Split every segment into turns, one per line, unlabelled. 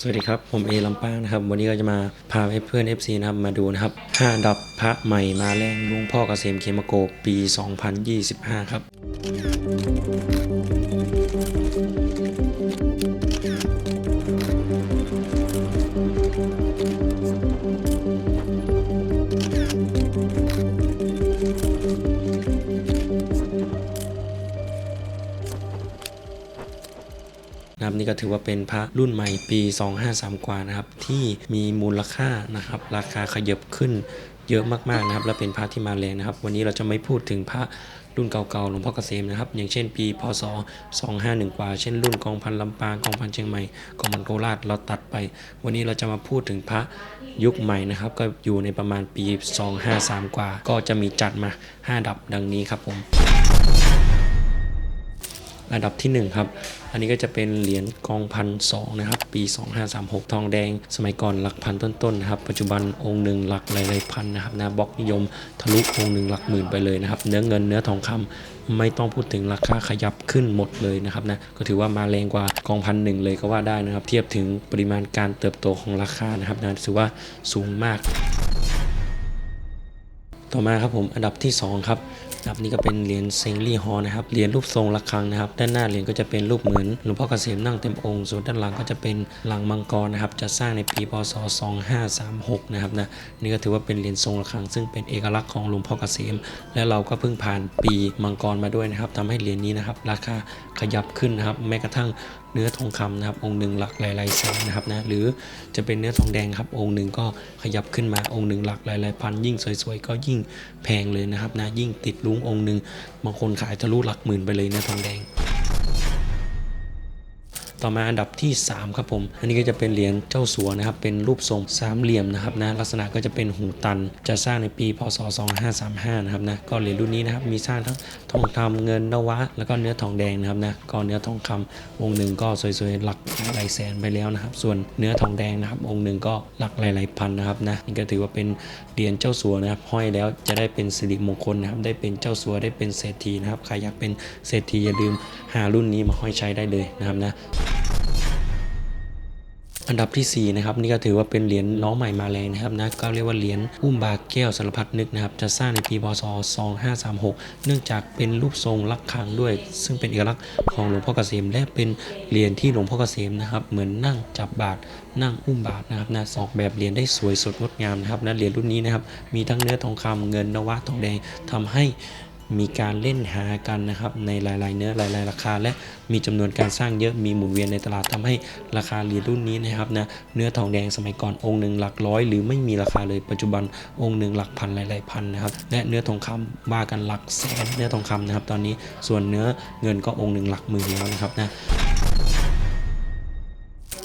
สวัสดีครับ ผมเอลำปางนะครับ วันนี้ก็จะมาพาเพื่อน FC นะครับมาดูนะครับ5อันดับพระใหม่มาแรงลุงพ่อเกษมเขมโกปี 2025 ครับ นะครับนี่ก็ถือว่าเป็นพระรุ่นใหม่ปี 253กว่านะครับที่มีมูลค่านะครับราคาขยับขึ้นเยอะมากๆนะครับ และเป็นพระที่มาแรงนะครับ วันนี้เราจะไม่พูดถึงพระรุ่นเก่าๆหลวงพ่อเกษมนะครับ อย่างเช่นปีพศ 251 กว่า เช่นรุ่นกองพันลำปางกองพันเชียงใหม่กองพันโคราชเราตัดไป วันนี้เราจะมาพูดถึงพระยุคใหม่นะครับ ก็อยู่ในประมาณปี 253 กว่า ก็จะมีจัดมา 5 ดับดังนี้ครับผม อันดับที่ 1 ครับ อันนี้ก็จะเป็นเหรียญกองพันสองนะครับ ปี 2536 ทองแดง สมัยก่อนหลักพันต้นๆนะครับ ปัจจุบันองค์หนึ่งหลักหลายๆพันนะครับนะบล็อกนิยมทะลุองค์หนึ่งหลักหมื่นไปเลยนะครับ เนื้อเงินเนื้อทองคำไม่ต้องพูดถึงราคาขยับขึ้นหมดเลยนะครับนะก็ถือว่ามาแรงกว่ากองพันหนึ่งเลยก็ว่าได้นะครับ เทียบถึงปริมาณการเติบโตของราคานะครับนะถือว่าสูงมาก ต่อมาครับผมอันดับที่ 2 ครับ อันดับนี้ก็เป็นเหรียญเซงลี่ฮอนะครับเหรียญรูปทรงระฆังนะครับ ด้านหน้าเหรียญก็จะเป็นรูปเหมือนหลวงพ่อเกษมนั่งเต็มองค์ส่วนด้านหลังก็จะเป็นหลังมังกรนะครับจะสร้างในปีพศ 2536 นะครับนะนี่ก็ถือว่าเป็นเหรียญทรงระฆัง ซึ่งเป็นเอกลักษณ์ของหลวงพ่อเกษม และเราก็เพิ่งผ่านปีมังกรมาด้วยนะครับทำให้เหรียญนี้นะครับราคาขยับขึ้นนะครับแม้กระทั่ง เนื้อทองคำนะครับ องค์หนึ่งหลักหลายๆแสนนะครับนะหรือจะเป็นเนื้อทองแดงครับ องค์หนึ่งก็ขยับขึ้นมาองค์หนึ่งหลักหลายๆพันยิ่งสวยๆก็ยิ่งแพงเลยนะครับนะยิ่งติดลุงองค์หนึ่งบางคนขายทะลุหลักหมื่นไปเลยเนื้อทองแดง ต่อมาอันดับที่ 3 ครับผม อันนี้ก็จะเป็นเหรียญเจ้าสัวนะครับ เป็นรูปทรงสามเหลี่ยมนะครับนะลักษณะก็จะเป็นหูตัน จะสร้างในปีพศ 2535 นะครับนะก็เหรียญรุ่นนี้นะครับมีสร้างทั้งทองคำเงินนวะ แล้วก็เนื้อทองแดงนะครับนะก็เนื้อทองคำองค์หนึ่งก็สวยๆหลักหลายแสนไปแล้วนะครับ ส่วนเนื้อทองแดงนะครับ องค์หนึ่งก็หลักหลายๆพันนะครับนะนี่ก็ถือว่าเป็นเหรียญเจ้าสัวนะครับห้อยแล้วจะได้เป็นสิริมงคลนะครับได้เป็นเจ้าสัวได้เป็นเศรษฐีนะครับใครอยากเป็นเศรษฐีอย่าลืมหารุ่นนี้มาห้อยใช้ได้เลยนะครับนะ อันดับทีสี่ 4 นะครับ นี่ก็ถือว่าเป็นเหรียญน้องใหม่มาแรงนะครับนะก็เรียกว่าเหรียญอุ้มบาแก้วสารพัดนึกนะครับ จะสร้างในปีพศ 2536 เนื่องจากเป็นรูปทรงลักขังด้วย ซึ่งเป็นเอกลักษณ์ของหลวงพ่อเกษม และเป็นเหรียญที่หลวงพ่อเกษมนะครับ เหมือนนั่งจับบาตนั่งอุ้มบาตรนะครับนะออกแบบเหรียญได้สวยสดงดงามนะครับนะเหรียญรุ่นนี้นะครับมีทั้งเนื้อทองคำเงินนวะทองแดงทำให้ มีการเล่นหากันนะครับในหลาย ๆ เนื้อหลาย ๆ ราคา และมีจำนวนการสร้างเยอะมีหมุนเวียนในตลาดทำให้ราคาเหรียญรุ่นนี้นะครับนะเนื้อทองแดงสมัยก่อนองค์หนึ่งหลักร้อยหรือไม่มีราคาเลยปัจจุบันองค์หนึ่งหลักพันหลาย ๆ พันนะครับและเนื้อทองคำว่ากันหลักแสนเนื้อทองคำนะครับตอนนี้ส่วนเนื้อเงินก็องค์หนึ่งหลักหมื่นแล้วนะครับนะ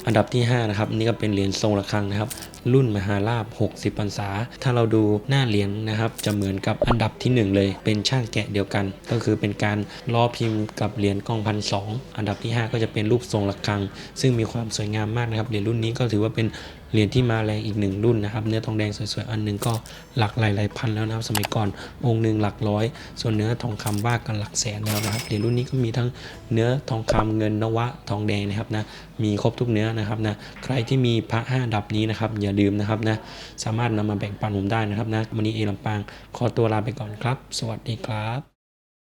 อันดับที่5นะครับนี่ก็เป็นเหรียญทรงระฆังนะครับ รุ่นมหาลาภ60พรรษา ถ้าเราดูหน้าเหรียญนะครับ จะเหมือนกับอันดับทีหนึ่1 เลย เป็นช่างแกะเดียวกัน ก็คือเป็นการล้อพิมพ์กับเหรียญกองพันสองอันดับที่ 5 ก็จะเป็นรูปทรงระฆัง ซึ่งมีความสวยงามมากนะครับเหรียญรุ่นนี้ก็ถือว่าเป็น เหรียญที่มาแรงอีกหนึ่งรุ่นนะครับ เนื้อทองแดงสวยๆ อันหนึ่งก็หลักหลายๆพันแล้วนะครับ สมัยก่อนองค์หนึ่งหลักร้อย ส่วนเนื้อทองคำว่ากันหลักแสนแล้วนะครับ เหรียญรุ่นนี้ก็มีทั้งเนื้อทองคำเงินนวะทองแดงนะครับนะ มีครบทุกเนื้อนะครับนะ ใครที่มีพระห้าดับนี้นะครับอย่าลืมนะครับนะ สามารถนำมาแบ่งปันผมได้นะครับนะ วันนี้เอลำปางขอตัวลาไปก่อนครับ สวัสดีครับ